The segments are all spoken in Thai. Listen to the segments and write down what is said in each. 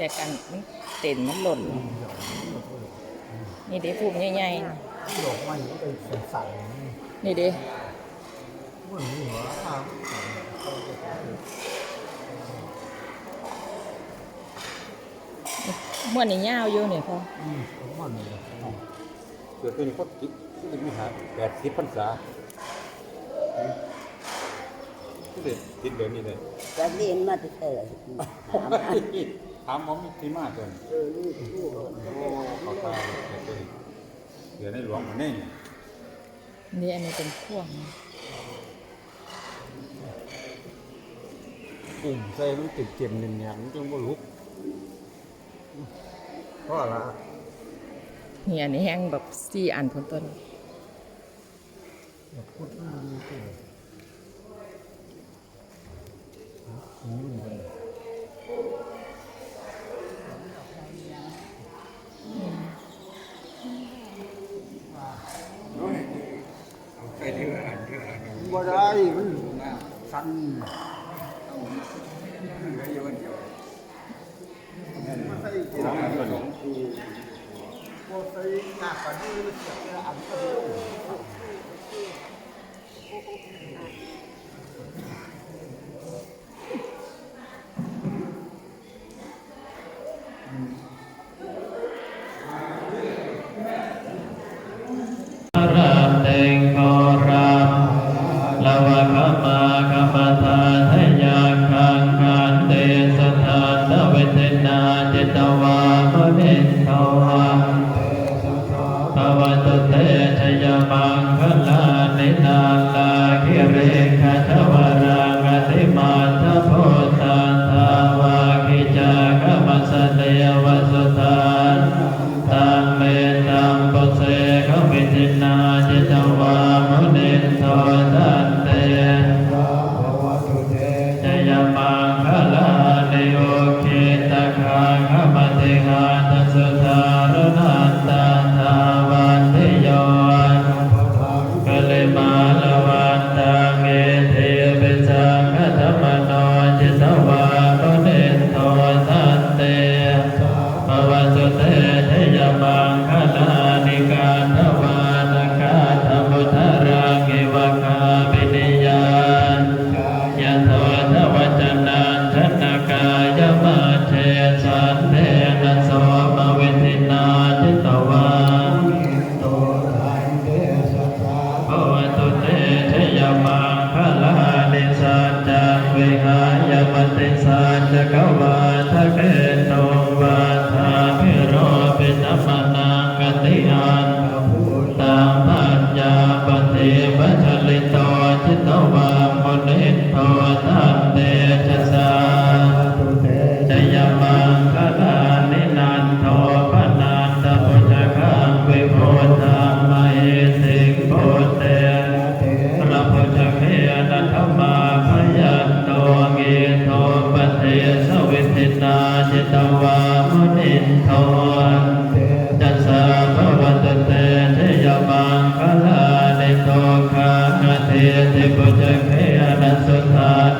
แต่กันมันเต็นมันหล่น นี่เด้ภูมิใหญ่ๆนะดอกไม้ก็เป็นใสนี่เด้ๆมันหัวอ้าวม่วนนี่ยาวอยู่นี่พ่ออืมมันเลยเกิดตัวนี้ก็ติดที่มีหาแปดสิบพรรษาที่เด็ดติดเดือนนี้เลยจะเรียนมาแต่เกิดถามว่าถามผมมีที่มาจนเออนี่ลูกโอ้เขาตายเลยเกิดตัวนี้เดือนในหลวงมันนี่นี่อันนี้เป็นพ่วงกลุ่มใส่มันติดเก็บเนียนๆจนบ่ลุกก็ละนี่อันนี้แห้งแบบสี่อันพ้นต้นแบบพุทธมันมีตัวอืม ใครที่อ่านที่อ่าน บ่ได้มันสั่นะขมาขมทาทยาคังกันเตสทานนเวทนาจิตวามนิทวาภวตุเตชยมังคลานินาลาคิเรขทวรังอติมาทโพธาทาวาคิจากมัสเดวสุ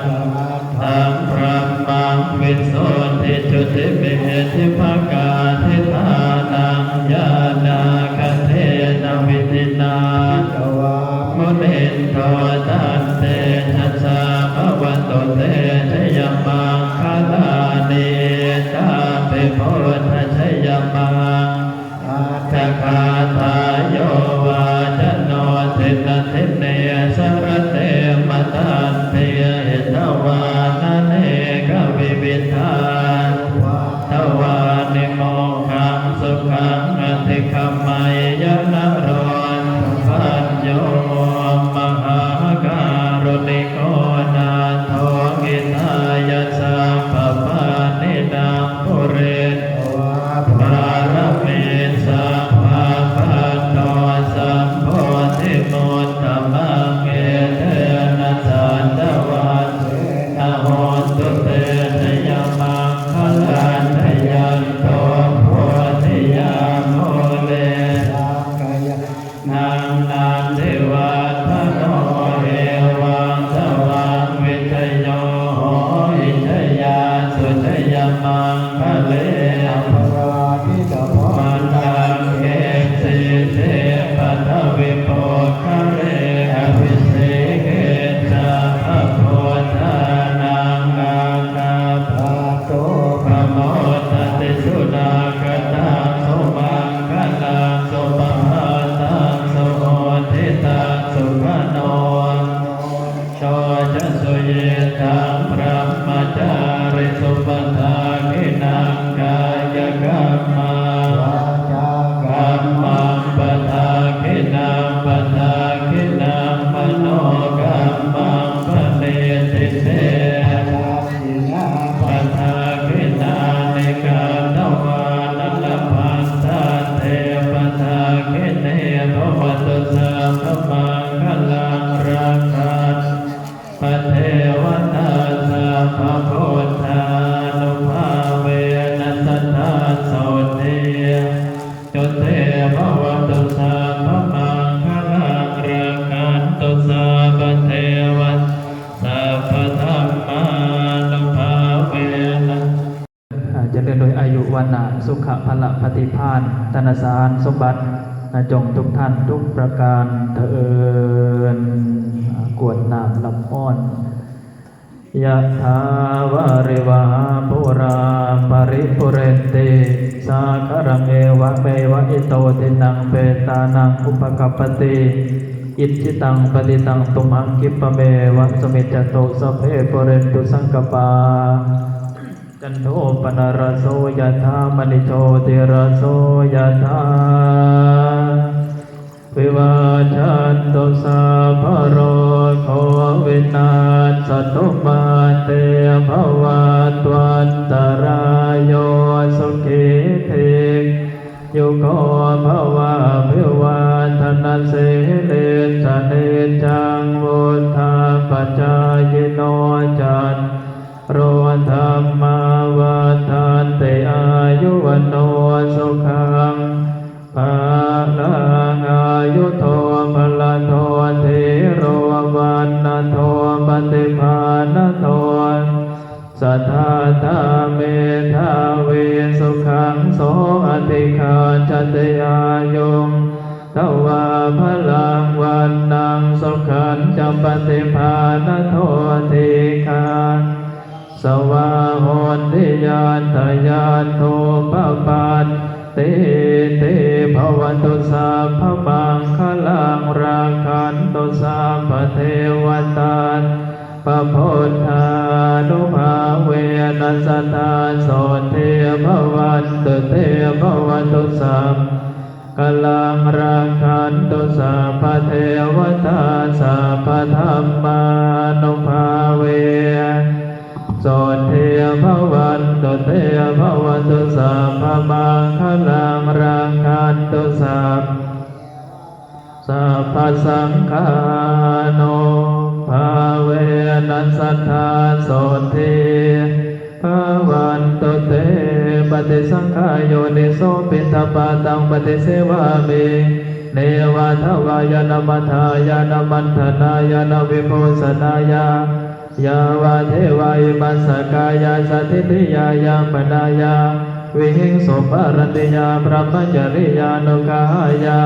ทาธังพระมังวิโสทิจุติเมธิภกาทิทานังญาณาคเทนวิทินาตวามุนินโทตันเตชัสสะภวะโตเตชยมังคลานิตาปิโพธชยมังอาคาทา الله أكبر สุภนนชอชสุเยตา สุจะเรียนโดยอายุวันะสุขภละปฏิพานธนสารสมบัติจงทุกท่านทุกประการเถิดกวดนาำลำอ้อนยะทาวาริวาภูรา ปริปุเรนติสาคารังเอวะเมวะอิโตตินังเปตานังอุปกัปปติอิจิตังปฏิตังตุมังกิปะเมวะสมิจโตสเพปุเรนตุสังกปาจันโทปนารโสยถามณิโชติรโสยถาวิวาจันตุสาภโรโควินาศตุมาเตภวัตวันตราย โยสุขิเทยุโกภวะพิวาทนาเสเลสเนจังวุธาปจายโนจันโรธรรมาวาทานเตอายุวโน สัทธาตาเมธาเวสุขังโสอติคาจตยายงทวาพลังวันนังสุขันจะปฏิภาณโทติคาสวาหนทิยานทยานโทปปันเต ตาโสเทภวันตุเทภวันตุสามกลังราคันตุสาพเทวตาสาพธรรมานุภาเวโสเทภวันตุเทภวันตุสัพพมังคลังรังคันตุสัพสัพพสังฆา ปฏิสังขายโยนิโสปิตปาตังปฏิเสวามิเนวะทวายานมัทายานมันธนายานวิโพสนายายาวาเทวายมัสกายาสถิติยายาปนายาวิหิงสปารติยาพระปัญจริยานุกายา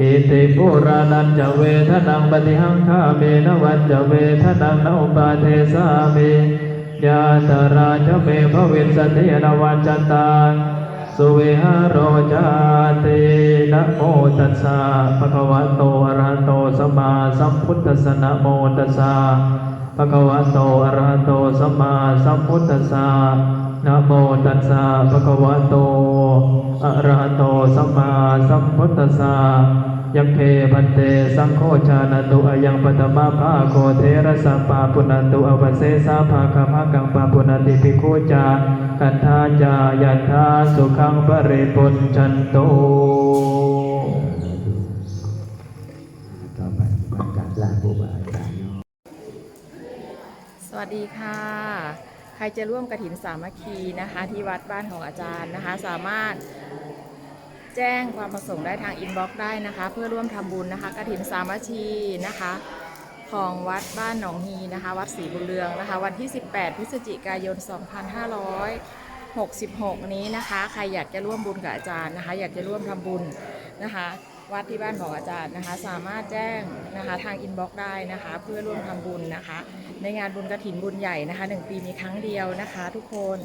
อิติปุรานันจะเวทนังปฏิหังคาเมนวันจะเวทนังนอุปาเทสามิ ยาตราชเมภวินสติยนวันจันตาสุเวหาโรจาตินะโมตัสสะภะคะวะโตอะระหะโตสัมมาสัมพุทธัสสะนะโมตัสสะภะคะวะโตอะระหะโตสัมมาสัมพุทธัสสะนะโมตัสสะภะคะวะโตอะระหะโตสัมมาสัมพุทธัสสะ ยัคเคพันเตสังโฆชาณตุอายังปตมะภาโคเทระสัมปาปุณตุอวเสสาภาคมะกังปาปุณติภิกขุจาคันธาจายัตถาสุขังปริปุญชันโตต่อไปประกาศลาครูบาอาจารย์เนาะสวัสดีค่ะ ใครจะร่วมกระถินสามัคคีนะคะ ที่วัดบ้านของอาจารย์นะคะ สามารถ แจ้งความประสงค์ได้ทางอินบ็อกซ์ได้นะคะ เพื่อร่วมทำบุญนะคะกระถินสามัคคีนะคะ ของวัดบ้านหนองฮีนะคะ วัดศรีบุญเรืองนะคะ วันที่ 18 พฤศจิกายน 2566 นี้นะคะ ใครอยากจะร่วมบุญกับอาจารย์นะคะ อยากจะร่วมทำบุญนะคะ วัดที่บ้านของอาจารย์นะคะ สามารถแจ้งนะคะทางอินบ็อกซ์ได้นะคะ เพื่อร่วมทำบุญนะคะ ในงานบุญกระถินบุญใหญ่นะคะหนึ่งปีมีครั้งเดียวนะคะ ทุกคน